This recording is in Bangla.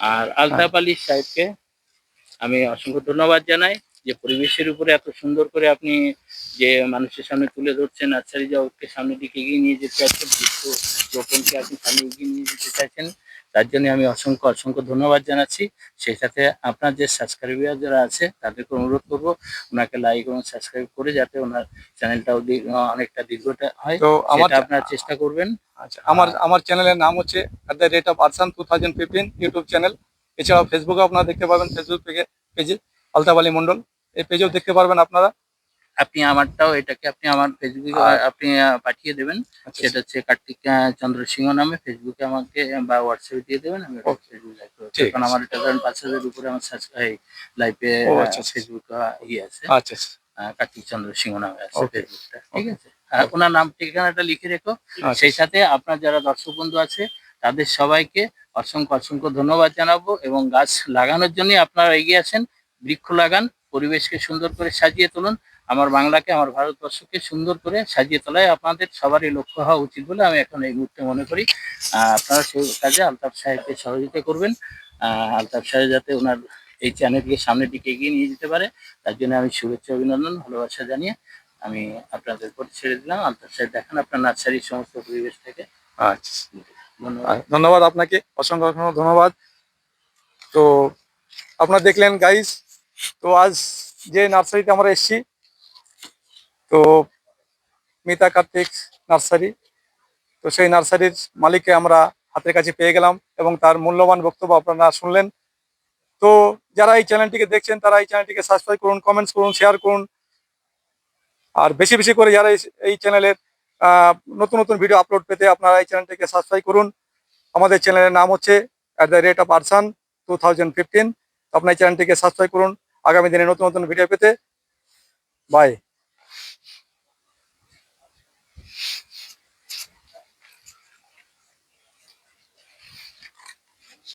আর আলতাফ আলী সাহেবকে আমি অসংখ্য ধন্যবাদ জানাই যে পরিবেশের উপরে এত সুন্দর করে আপনি যে মানুষের সামনে তুলে ধরছেন নার্সারি জগৎকে সামনের দিকে এগিয়ে নিয়ে যেতে চাইছেন বৃক্ষ রোপণকে আপনি সামনে এগিয়ে নিয়ে যেতে চাইছেন। তার জন্য আমি অসংখ্য অসংখ্য ধন্যবাদ জানাচ্ছি। সেই সাথে আপনার যে সাবস্ক্রাইবার যারা আছে তাদেরকে অনুরোধ করব ওনাকে লাইক এবং সাবস্ক্রাইব করে যাতে ওনার চ্যানেলটাও অনেকটা দীর্ঘটা হয়। তো আমার আপনার চেষ্টা করবেন। আচ্ছা আমার আমার চ্যানেলের নাম হচ্ছে at the rate of Arsan two thousand fifteen YouTube channel এছাড়াও ফেসবুকে আপনারা দেখতে পারবেন ফেসবুক পেজে পেজে আলতাফ আলী মন্ডল এই পেজেও দেখতে পারবেন আপনারা। আপনি আমারটাও এটাকে আপনি আমার ফেসবুকে আপনি পাঠিয়ে দেবেন। আচ্ছা সেটা হচ্ছে কার্তিক চন্দ্র সিংহ নামে ফেসবুকে আমাকে বা হোয়াটসঅ্যাপে দিয়ে দেবেন আমি Okay. ফেসবুক লাইভ করব ঠিক আমার এটা ধরেন পাঁচ হাজার উপরে আমার লাইভে আচ্ছা, আচ্ছা। ফেসবুক ইয়ে আছে। আচ্ছা আচ্ছা। কার্তিক চন্দ্র সিংহ নামে আছে. ফেসবুকটা ঠিক আছে? আর ওনার নাম ঠিকানাটা লিখে রেখো। আচ্ছা। সেই সাথে আপনার যারা দর্শক বন্ধু আছে তাদের সবাইকে অসংখ্য অসংখ্য ধন্যবাদ জানাব এবং গাছ লাগানোর জন্য আপনারা এগিয়ে আছেন বৃক্ষ লাগান পরিবেশকে সুন্দর করে সাজিয়ে তুলুন। আমার বাংলাকে আমার ভারতবর্ষকে সুন্দর করে সাজিয়ে তোলাই আপনাদের সবারই লক্ষ্য হওয়া উচিত বলে আমি এখন এই মুহূর্তে মনে করি। আপনারা সেই কাজে আলতাফ সাহেবকে সহযোগিতা করবেন। আলতাফ সাহেব যাতে ওনার এই চ্যানেলকে সামনের দিকে এগিয়ে নিয়ে যেতে পারে তার জন্য আমি শুভেচ্ছা অভিনন্দন ভালোবাসা জানিয়ে আমি আপনাদের উপর ছেড়ে দিলাম। আলতাফ সাহেব দেখেন আপনার নার্সারির সমস্ত পরিবেশ থেকে। আচ্ছা। ধন্যবাদ। ধন্যবাদ আপনাকে। অসংখ্য অসংখ্য ধন্যবাদ। তো আপনারা দেখলেন গাইস তো আজ যে নার্সারিতে আমরা এসেছি তো মিতা কার্তিক নার্সারি। তো সেই নার্সারির মালিককে আমরা হাতের কাছে পেয়ে গেলাম এবং তার মূল্যবান বক্তব্য আপনারা শুনলেন। তো যারা এই চ্যানেলটিকে দেখছেন, তারা এই চ্যানেলটিকে সাবস্ক্রাইব করুন কমেন্টস করুন শেয়ার করুন। আর বেশি বেশি করে যারা এই- চ্যানেলের নতুন নতুন ভিডিও আপলোড পেতে আপনারা এই চ্যানেলটিকে সাবস্ক্রাইব করুন। আমাদের চ্যানেলের নাম হচ্ছে at the rate of Arsan two thousand fifteen আপনার চ্যানেলটিকে সাবস্ক্রাইব করুন। আগামী দিনে নতুন নতুন ভিডিও পেতে। বাই